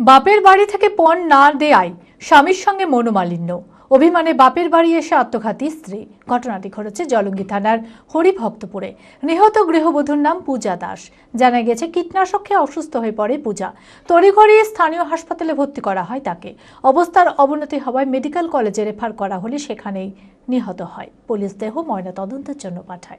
বাপের বাড়ি থেকে পণ না দেয়ায় স্বামীর সঙ্গে মনোমালিন্য। অভিমানে বাপের বাড়ি এসে আত্মঘাতী স্ত্রী। ঘটনাটি ঘটেছে জলঙ্গি থানার হরিভক্তপুরে। নিহত গৃহবধূর নাম পূজা দাস। জানা গেছে, কীটনাশক খেয়ে অসুস্থ হয়ে পড়ে পূজা। তড়িঘড়ি স্থানীয় হাসপাতালে ভর্তি করা হয় তাকে। অবস্থার অবনতি হওয়ায় মেডিকেল কলেজে রেফার করা হলে সেখানেই নিহত হয়। পুলিশ দেহ ময়নাতদন্তের জন্য পাঠায়।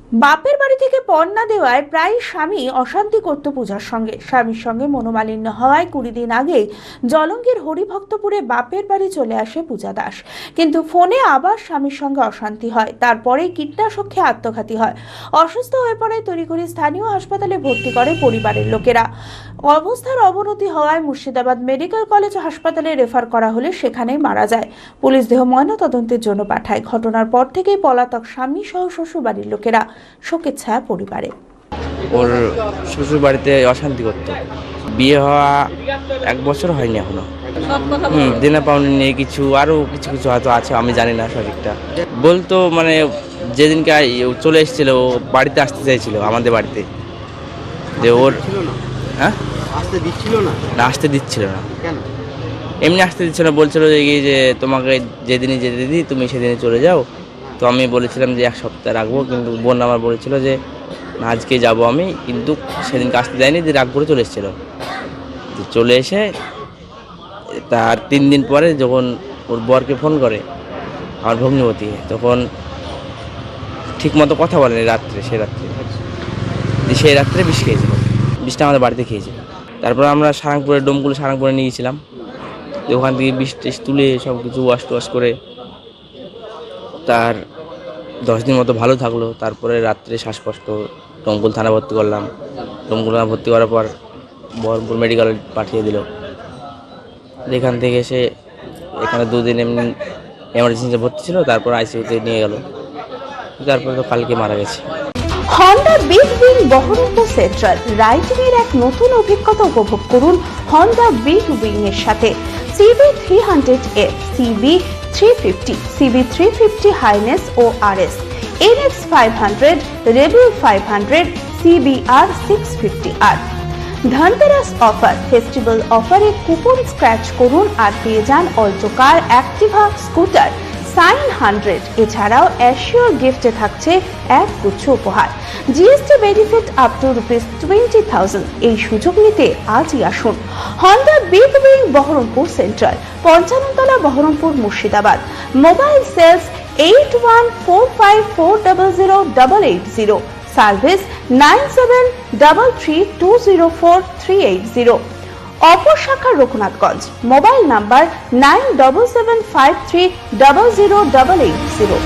বাপের বাড়ি থেকে পণ না দেওয়ায় প্রায় স্বামী অশান্তি করত পূজার সঙ্গে। স্বামীর সঙ্গে মনোমালিন্য হওয়ায় কুড়ি দিন আগে জলঙ্গির হরিভক্তপুরে বাপের বাড়ি চলে আসে পূজা দাস। কিন্তু ফোনে আবার স্বামীর সঙ্গে অশান্তি হয়। তারপরে কীটনাশক খেয়ে আত্মঘাতী হয়। অসুস্থ হয়ে পড়ে তড়িঘড়ি স্থানীয় হাসপাতালে ভর্তি করে পরিবারের লোকেরা। অবস্থার অবনতি হওয়ায় মুর্শিদাবাদ মেডিকেল কলেজ হাসপাতালে রেফার করা হলে সেখানেই মারা যায়। পুলিশ দেহ ময়নাতদন্তের জন্য পাঠায়। ঘটনার পর থেকেই পলাতক স্বামী সহ শ্বশুরবাড়ির লোকেরা। শোকের ছায়া পরিবারে। ওর শ্বশুর বাড়িতে অশান্তি করতো। বিয়ে হওয়া এক বছর হয়নি এখনও। হুম দিনা পাওনি নিয়ে কিছু আরও কিছু কিছু হয়তো আছে আমি জানি না সঠিকটা। বলতো মানে যেদিনকে চলে এসেছিল ও বাড়িতে আসতে চাইছিল আমাদের বাড়িতে। যে ওর হ্যাঁ? আসতে দিচ্ছিল না? না আসতে দিচ্ছিল না। কেন? এমনি আসতে দিচ্ছিল না বলছিল যে কি যে তোমাকে যেদিনই যেতে দিই তুমি সেদিনই চলে যাও। তো আমি বলেছিলাম যে এক সপ্তাহ রাখব, কিন্তু বোন আমার বলেছিল যে আজকে যাব আমি। কিন্তু সেদিনকে আসতে দেয়নি যে রাগ করে চলে এসেছিল। চলে এসে তার তিন দিন পরে যখন ওর বরকে ফোন করে, আমার ভগ্নিপতি, তখন ঠিক মতো কথা বলেনি রাত্রে, সে রাত্রে। সেই রাত্রে বিষ খেয়েছিল, বিষটা আমাদের বাড়িতে খেয়েছিল। তারপর আমরা সারাংপুরে ডোমগুলো সারাংপুরে নিয়ে গেছিলাম। ওখান থেকে বিষ টিষ তুলে সব কিছু ওয়াশ টোয়াশ করে তার দশ দিন মতো ভালো থাকল। তারপরে রাত্রে শ্বাসকষ্ট ডমকুল থানা ভর্তি করলাম। ডমকুল থানা ভর্তি করার পর বহরমপুর মেডিকেলে পাঠিয়ে দিল। এখান থেকে এসে এখানে দুদিন এমনি এমার্জেন্সিতে ভর্তি ছিল, তারপর আইসিইউতে নিয়ে গেল। তারপরে তো কালকে মারা গেছে। Honda big wing Baharampur central riding এর এক নতুন অভিজ্ঞতা উপভোগ করুন হন্ডা বিগ উইং এর সাথে। CB three hundred F CB three fifty CB three fifty Highness ও R S NX five hundred Rebel five hundred CBR six fifty আর Dhanteras offer festival অফারে coupon scratch করুন আর পেয়ে যান Alto car Activa scooter Shine hundred এছাড়াও assure গিফটে থাকছে এক গুচ্ছ উপহার। GST benefit up to rupees twenty thousand এই সুযোগ নিতে আজই আসুন। Honda big wing Baharampur central Panchantala Baharampur Murshidabad. Mobile sales eight one four five four double zero double eight zero service nine seven double three two zero four three eight zero অপর শাখা Raghunathganj mobile number nine double seven five three double zero double eight zero